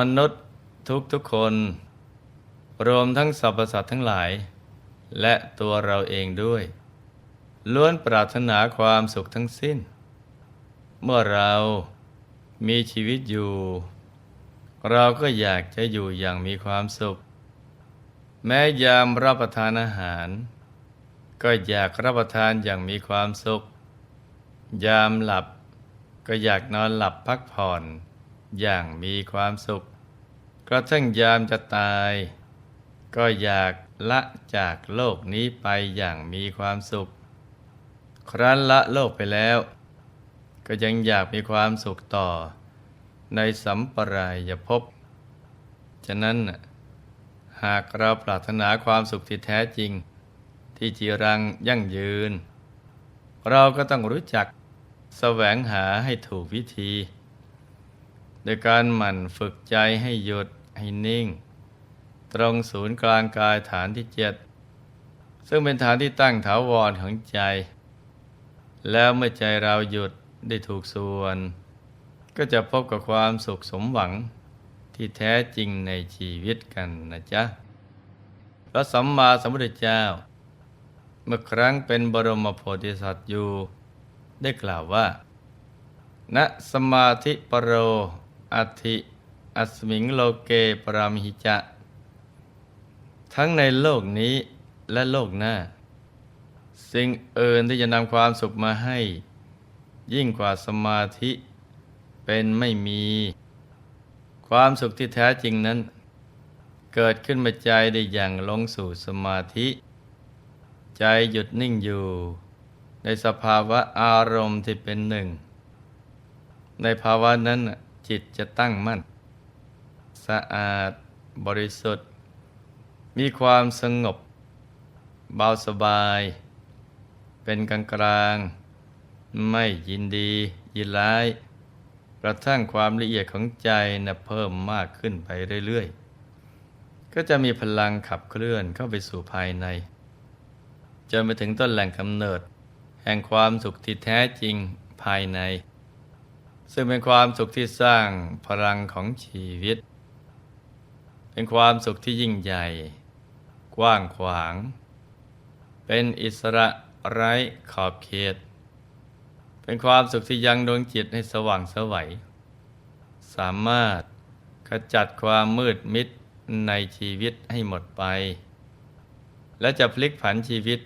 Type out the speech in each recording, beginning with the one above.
มนุษย์ทุกทุกคน รวมทั้งสรรพสัตว์ทั้งหลาย และตัวเราเองด้วย ล้วนปรารถนาความสุขทั้งสิ้น เมื่อเรามีชีวิตอยู่ เราก็อยากจะอยู่อย่างมีความสุข แม้ยามรับประทานอาหาร ก็อยากรับประทานอย่างมีความสุข ยามหลับก็อยากนอนหลับพักผ่อนอย่างมีความสุข กระทั่งยามจะตาย ก็อยากละจากโลกนี้ไปอย่างมีความสุข ครั้นละโลกไปแล้ว ก็ยังอยากมีความสุขต่อ ในสัมปรายภพฉะนั้น หากเราปรารถนาความสุขที่แท้จริง ที่จีรังยั่งยืน เราก็ต้องรู้จักแสวงหาให้ถูกวิธี โดยการหมั่นฝึกใจให้หยุด ให้นิ่ง ตรงศูนย์กลางกายฐานที่เจ็ดซึ่งเป็นฐานที่ตั้งถาวรของใจ แล้วเมื่อใจเราหยุดได้ถูกส่วน ก็จะพบกับความสุขสมหวังที่แท้จริงในชีวิตกันนะจ๊ะพระสัมมาสัมพุทธเจ้า เมื่อครั้งเป็นบรมโพธิสัตว์อยู่ ได้กล่าวว่าณสมาธิปโรอัติ อัสมิงโลเกปรามิหิจะ ทั้งในโลกนี้และโลกหน้า สิ่งเอื่นที่จะนำความสุขมาให้ ยิ่งกว่าสมาธิเป็นไม่มี ความสุขที่แท้จริงนั้น เกิดขึ้นมาใจได้อย่างลงสู่สมาธิ ใจหยุดนิ่งอยู่ ในสภาวะอารมณ์ที่เป็นหนึ่ง ในภาวะนั้นจิตจะตั้งมั่น สะอาด บริสุทธิ์ มีความสงบ เบาสบาย เป็นกลางกลาง ไม่ยินดียินร้ายกระทั่งความละเอียดของใจนะเพิ่มมากขึ้นไปเรื่อยๆ ก็จะมีพลังขับเคลื่อนเข้าไปสู่ภายใน จนไปถึงต้นแหล่งกำเนิด แห่งความสุขที่แท้จริงภายใน ซึ่งเป็นความสุขที่สร้างพลังของชีวิต เป็นความสุขที่ยิ่งใหญ่ กว้างขวาง เป็นอิสระไร้ขอบเขต เป็นความสุขที่ยังดวงจิตให้สว่างสวัย สามารถขจัดความมืดมิดในชีวิตให้หมดไป และจะพลิกผันชีวิต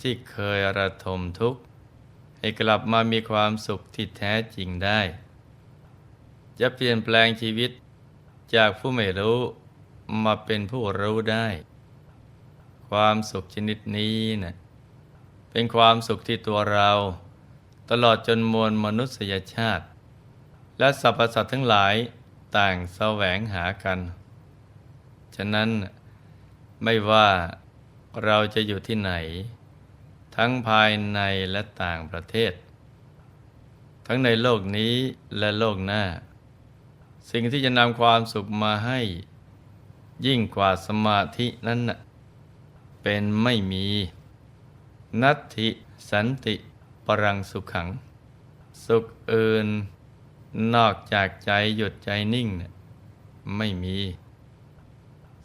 ที่เคยระทมทุกข์ ให้กลับมามีความสุขที่แท้จริงได้ จะเปลี่ยนแปลงชีวิตจากผู้ไม่รู้ มาเป็นผู้รู้ได้ ความสุขชนิดนี้นะเป็นความสุขที่ตัวเรา ตลอดจนมวลมนุษยชาติ และสรรพสัตว์ทั้งหลายต่างแสวงหากัน ฉะนั้นไม่ว่าเราจะอยู่ที่ไหน ทั้งภายในและต่างประเทศ ทั้งในโลกนี้และโลกหน้า สิ่งที่จะนำความสุขมาให้ ยิ่งกว่าสมาธินั้นเป็นไม่มี นัตถิสันติปรังสุขขัง สุขอื่น นอกจากใจหยุดใจนิ่งไม่มี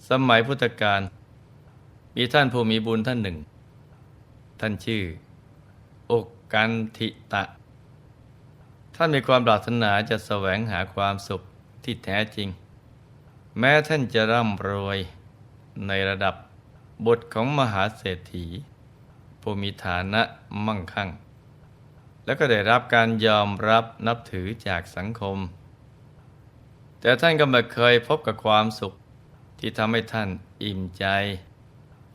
สมัยพุทธกาลมีท่านผู้มีบุญท่านหนึ่ง ท่านชื่อ อกกันทิตะ ท่านมีความปรารถนาจะแสวงหาความสุขที่แท้จริง แม้ท่านจะร่ำรวยในระดับบทของมหาเศรษฐีผู้มีฐานะมั่งคั่ง แล้วก็ได้รับการยอมรับนับถือจากสังคม แต่ท่านก็ไม่เคยพบกับความสุขที่ทำให้ท่านอิ่มใจ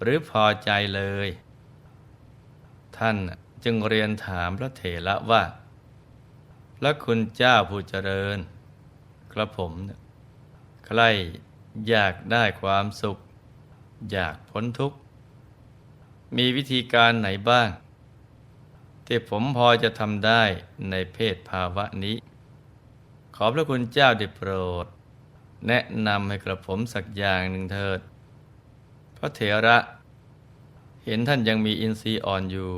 หรือพอใจเลย ท่านจึงเรียนถามพระเถระว่า พระคุณเจ้าผู้เจริญ กระผมเนี่ย ใครอยากได้ความสุข อยากพ้นทุกข์ มีวิธีการไหนบ้าง ที่ผมพอจะทำได้ในเพศภาวะนี้ ขอพระคุณเจ้าได้โปรด แนะนำให้กระผมสักอย่างหนึ่งเถิด พระเถระเห็นท่านยังมีอินทรีย์อ่อนอยู่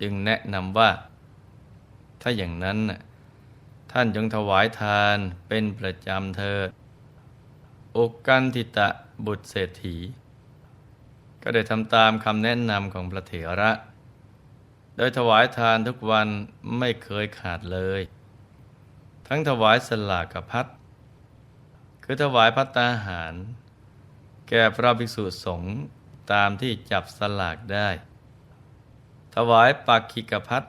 จึงแนะนำว่า ถ้าอย่างนั้น ท่านจงถวายทานเป็นประจำเถิด อุกันทิตะบุตรเศรษฐี ก็ได้ทำตามคำแนะนำของพระเถระ โดยถวายทานทุกวันไม่เคยขาดเลย ทั้งถวายสลากกับพัดคือถวายพัตตาหาร แก่พระภิกษุสงฆ์ตามที่จับสลากได้ ถวายปักขิกพัด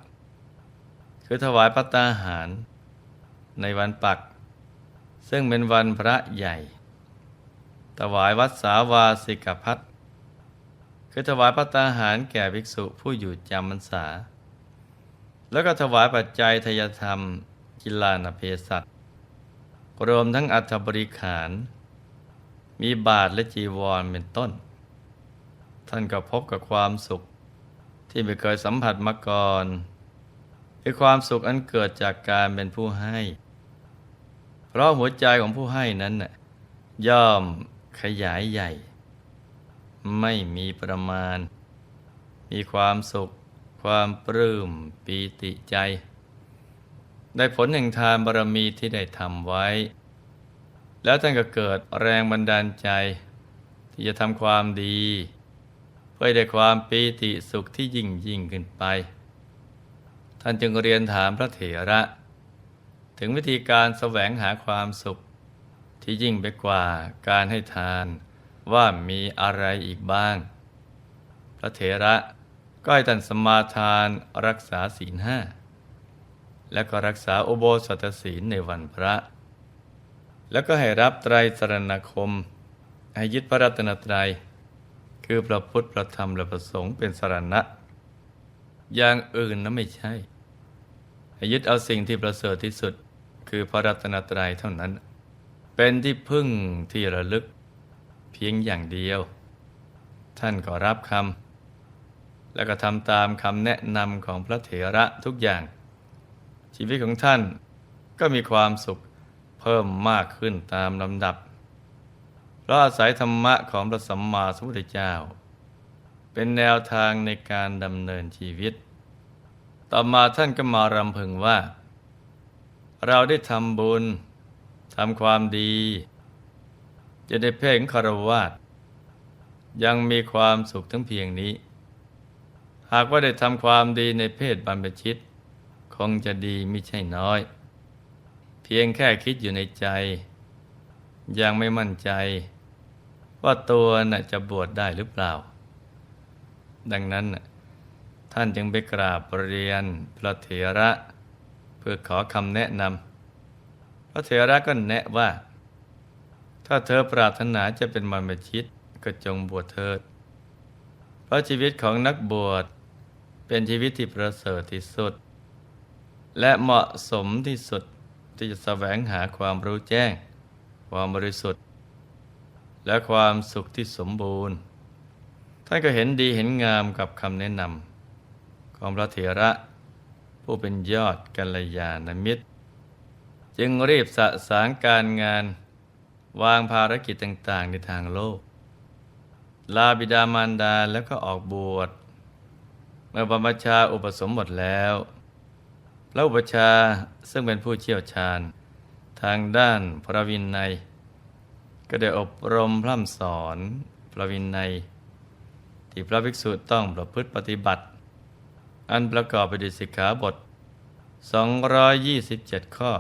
คือถวายพัตตาหาร ในวันปัก ซึ่งเป็นวันพระใหญ่ ถวายวัดสาวาสิกพัดคือถวายพัตตาหารแก่ภิกษุผู้อยู่จำพรรษา แล้วก็ถวายปัจจัยทยธรรม กิลานเพศัตรวมทั้งอัฐบริขาร มีบาทและจีวรเป็นต้น ท่านก็พบกับความสุขที่ไม่เคยสัมผัสมาก่อนคือความสุขอันเกิดจากการเป็นผู้ให้ เพราะหัวใจของผู้ให้นั้นน่ะย่อม ขยายใหญ่ ไม่มีประมาณ มีความสุข ความปลื้มปีติใจ ได้ผลแห่งทานบารมีที่ได้ทำไว้ แล้วท่านก็เกิดแรงบันดาลใจ ที่จะทำความดี เพื่อให้ได้ความปีติสุขที่ยิ่งยิ่งขึ้นไป ท่านจึงเรียนถามพระเถระ ถึงวิธีการแสวงหาความสุข ที่ยิ่งไปกว่าการให้ทานว่ามีอะไรอีกบ้าง พระเถระก็ให้ท่านสมาทานรักษาศีลห้าและก็รักษาอุโบสถศีลในวันพระ แล้วก็ให้รับไตรสรณคม ให้ยึดพระรัตนตรัย คือพระพุทธพระธรรมและพระสงฆ์เป็นสรณะ อย่างอื่นนั้นไม่ใช่ ให้ยึดเอาสิ่งที่ประเสริฐที่สุดคือพระรัตนตรัยเท่านั้น เป็นที่พึ่งที่ระลึกเพียงอย่างเดียว ท่านก็รับคำแล้วก็ทำตามคำแนะนำของพระเถระทุกอย่าง ชีวิตของท่านก็มีความสุขเพิ่มมากขึ้นตามลำดับ เพราะอาศัยธรรมะของพระสัมมาสัมพุทธเจ้า เป็นแนวทางในการดำเนินชีวิต ต่อมาท่านก็มารำพึงว่า เราได้ทำบุญ ทำความดี จะได้เพ่งคารวาสยังมีความสุขทั้งเพียงนี้ หากว่าได้ทำความดีในเพศบรรพชิต คงจะดีไม่ใช่น้อย เพียงแค่คิดอยู่ในใจ ยังไม่มั่นใจ ว่าตัวน่ะจะบวชได้หรือเปล่า ดังนั้นท่านจึงไปกราบเรียนพระเถระ เพื่อขอคำแนะนำ พระเถระก็แนะว่า ถ้าเธอปรารถนาจะเป็นมรรพชิตก็จงบวชเถิด เพราะชีวิตของนักบวชเป็นชีวิตที่ประเสริฐที่สุด และเหมาะสมที่สุดที่จะแสวงหาความรู้แจ้ง ความบริสุทธิ์ และความสุขที่สมบูรณ์ ท่านก็เห็นดีเห็นงามกับคำแนะนำของพระเถระผู้เป็นยอดกัลยาณมิตร จึงรีบสะสางการงาน วางภารกิจต่างๆ ในทางโลก ลาบิดามารดาแล้วก็ออกบวช เมื่อบรรพชาอุปสมบทแล้วพระอุปชาซึ่งเป็นผู้เชี่ยวชาญ ทางด้านพระวินัย ก็ได้อบรมพร่ำสอนพระวินัย ที่พระภิกษุต้องประพฤติปฏิบัติ อันประกอบไปด้วยสิกขาบท 227 ข้อ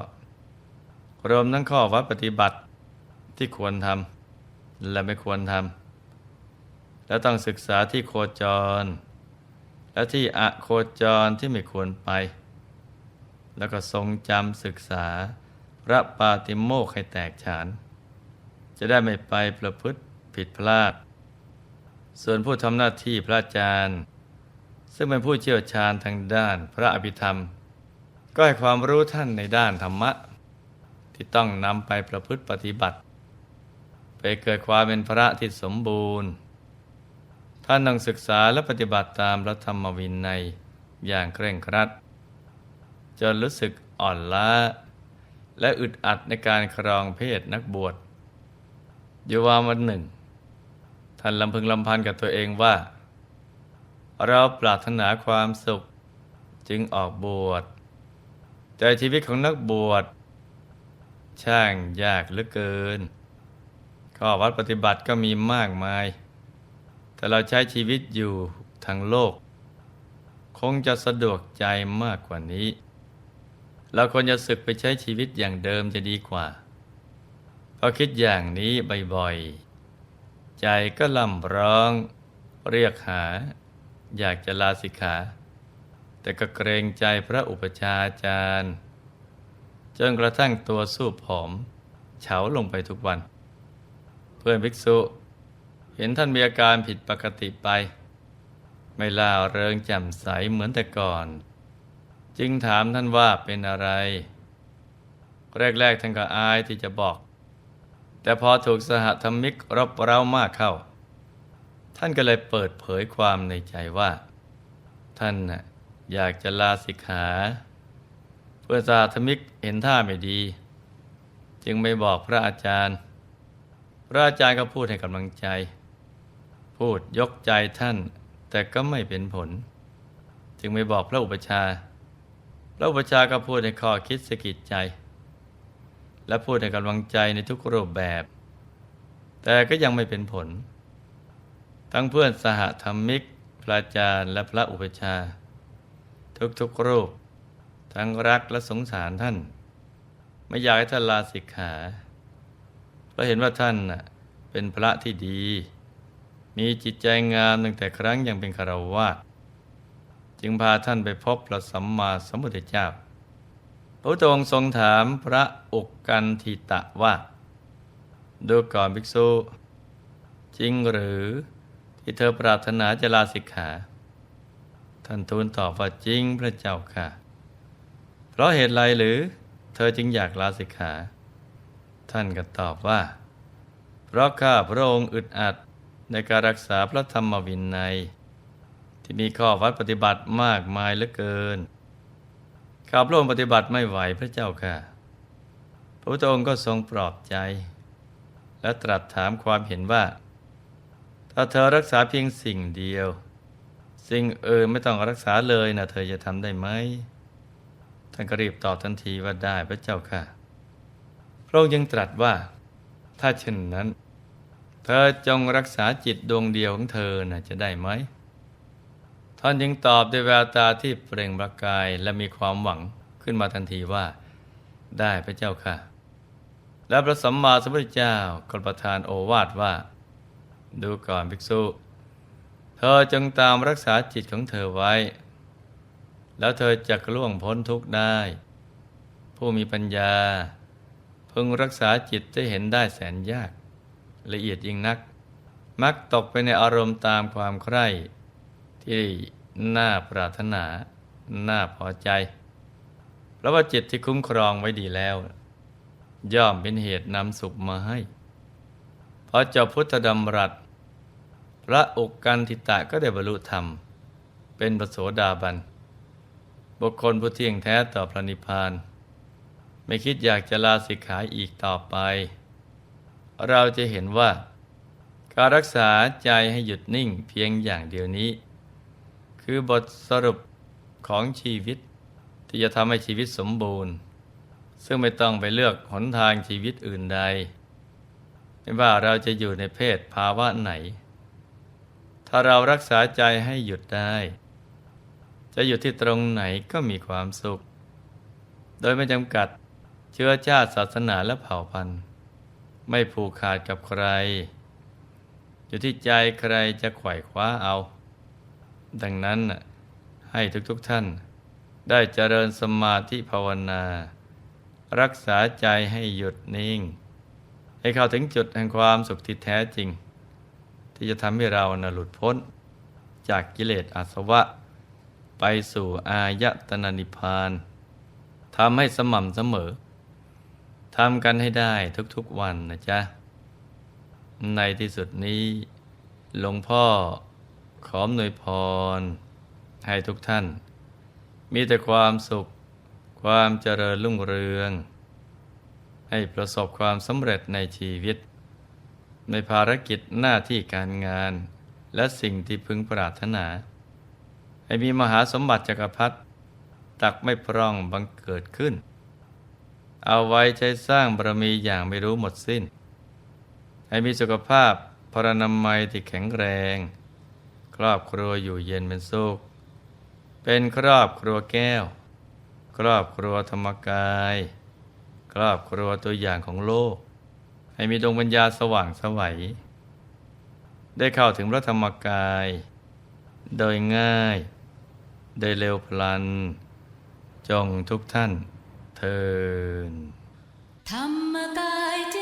รวมทั้งข้อวัดปฏิบัติที่ควรทำและไม่ควรทำและต้องศึกษาที่โคจร และที่อะโคจรที่ไม่ควรไป แล้วก็ทรงจำศึกษาพระปาติโมกให้แตกฉาน จะได้ไม่ไปประพฤติผิดพลาด ส่วนผู้ทำหน้าที่พระอาจารย์ ซึ่งเป็นผู้เชี่ยวชาญทางด้านพระอภิธรรม ก็ให้ความรู้ท่านในด้านธรรมะ ที่ต้องนำไปประพฤติปฏิบัติ ไปเกิดความเป็นพระที่สมบูรณ์ ท่านต้องศึกษาและปฏิบัติตามพระธรรมวินัยอย่างเคร่งครัด จนรู้สึกอ่อนล้า และอึดอัดในการครองเพศนักบวชอยู่ว่าวันหนึ่ง ท่านลำพึงลำพันกับตัวเองว่า เราปรารถนาความสุขจึงออกบวชแต่ชีวิตของนักบวช ช่างยากเหลือเกิน ข้อวัดปฏิบัติก็มีมากมาย แต่เราใช้ชีวิตอยู่ทั้งโลก คงจะสะดวกใจมากกว่านี้ เราควรจะศึกไปใช้ชีวิตอย่างเดิมจะดีกว่าพอคิดอย่างนี้บ่อยๆ ใจก็ลำร้อง เรียกหา อยากจะลาสิกขา แต่ก็เกรงใจพระอุปชฌาย์อาจารย์ จนกระทั่งตัวสู้ผอม เฉาลงไปทุกวัน เพื่อนภิกษุ เห็นท่านมีอาการผิดปกติไป ไม่ล่าเริงแจ่มใสเหมือนแต่ก่อน จึงถามท่านว่าเป็นอะไร แรกๆท่านก็อายที่จะบอก แต่พอถูกสหธรรมิกรบเร้ามากเข้า ท่านก็เลยเปิดเผยความในใจว่า ท่านอยากจะลาสิกขา เพื่อสหธมิกเห็นท่าไม่ดี จึงไม่บอกพระอาจารย์ พระอาจารย์ก็พูดให้กำลังใจ พูดยกใจท่าน แต่ก็ไม่เป็นผล จึงไม่บอกพระอุปชา พระอุปชาก็พูดให้ข้อคิดสะกิดใจ และพูดให้กำลังใจในทุกรูปแบบ แต่ก็ยังไม่เป็นผล ทั้งเพื่อนสหธรรมิก พระอาจารย์และพระอุปชา ทุกๆรูป ทั้งรักและสงสารท่าน ไม่อยากให้ท่านลาสิกขาเพราะเห็นว่าท่านเป็นพระที่ดี มีจิตใจงามตั้งแต่ครั้งยังเป็นคารวาสจึงพาท่านไปพบพระสัมมาสัมพุทธเจ้า พระองค์ทรงถามพระอุกกันทิตะว่า ดูก่อนภิกษุ จริงหรือที่เธอปรารถนาจะลาสิกขา ท่านทูลตอบว่าจริงพระเจ้าค่ะ ราะเหตุไรหรือ เธอจึงอยากลาสิกขา ท่านก็ตอบว่า เพราะข้าพระองค์อึดอัดในการรักษาพระธรรมวินัย ที่มีข้อวัดปฏิบัติมากมายเหลือเกิน ข้าพระองค์ปฏิบัติไม่ไหวพระเจ้าค่ะ พระพุทธองค์ก็ทรงปลอบใจ และตรัสถามความเห็นว่า ถ้าเธอรักษาเพียงสิ่งเดียว สิ่งอื่นไม่ต้องรักษาเลยนะเธอจะทำได้ไหม ท่านก็รีบตอบทันทีว่าได้พระเจ้าค่ะ พระองค์ยังตรัสว่า ถ้าเช่นนั้น เธอจงรักษาจิตดวงเดียวของเธอนะ่ะจะได้ไหมท่านยังตอบด้วยแววตาที่เปล่งประกายและมีความหวังขึ้นมาทันทีว่า ได้พระเจ้าค่ะ และพระสัมมาสัมพุทธเจ้าก็ประทานโอวาทว่า ดูก่อนภิกษุ เธอจงตามรักษาจิตของเธอไว้ แล้วเธอจะล่วงพ้นทุกข์ได้ ผู้มีปัญญา พึงรักษาจิตจะเห็นได้แสนยาก ละเอียดยิ่งนัก มักตกไปในอารมณ์ตามความใคร่ที่น่าปรารถนา น่าพอใจเพราะว่าจิตที่คุ้มครองไว้ดีแล้ว ย่อมเป็นเหตุนำสุขมาให้พอจบพุทธดำรัส พระอกกันทิตะก็ได้บรรลุธรรม เป็นปโสดาบัน บุคคลผู้เที่ยงแท้ต่อพระนิพพาน ไม่คิดอยากจะลาสิกขาอีกต่อไป เราจะเห็นว่า การรักษาใจให้หยุดนิ่งเพียงอย่างเดียวนี้ คือบทสรุปของชีวิต ที่จะทำให้ชีวิตสมบูรณ์ ซึ่งไม่ต้องไปเลือกหนทางชีวิตอื่นใด ไม่ว่าเราจะอยู่ในเพศภาวะไหน ถ้าเรารักษาใจให้หยุดได้ จะอยู่ที่ตรงไหนก็มีความสุข โดยไม่จำกัดเชื้อชาติศาสนาและเผ่าพันธุ์ ไม่ผูกขาดกับใคร อยู่ที่ใจใครจะไขว่คว้าเอา ดังนั้นให้ทุกๆทท่าน ได้เจริญสมาธิภาวนา รักษาใจให้หยุดนิ่ง ให้เข้าถึงจุดแห่งความสุขที่แท้จริง ที่จะทำให้เรานะหลุดพ้นจากกิเลสอาสวะ ไปสู่อายตนะนิพพานทำให้สม่ำเสมอทำกันให้ได้ทุกๆวันนะจ๊ะ ในที่สุดนี้หลวงพ่อขอมนวยพร ให้ทุกท่าน มีแต่ความสุข ความเจริญรุ่งเรือง ให้ประสบความสำเร็จในชีวิต ในภารกิจหน้าที่การงาน และสิ่งที่พึงปรารถนา ให้มีมหาสมบัติจักรพรรดิตักไม่พร่องบังเกิดขึ้น เอาไว้ใช้สร้างบารมีอย่างไม่รู้หมดสิ้น ให้มีสุขภาพพรรณนามัยที่แข็งแรง ครอบครัวอยู่เย็นเป็นสุข เป็นครอบครัวแก้ว ครอบครัวธรรมกาย ครอบครัวตัวอย่างของโลก ให้มีดวงปัญญาสว่างสวัย ได้เข้าถึงพระธรรมกาย โดยง่าย ได้เร็วพลัน จงทุกท่านเทินธรรมกายเจ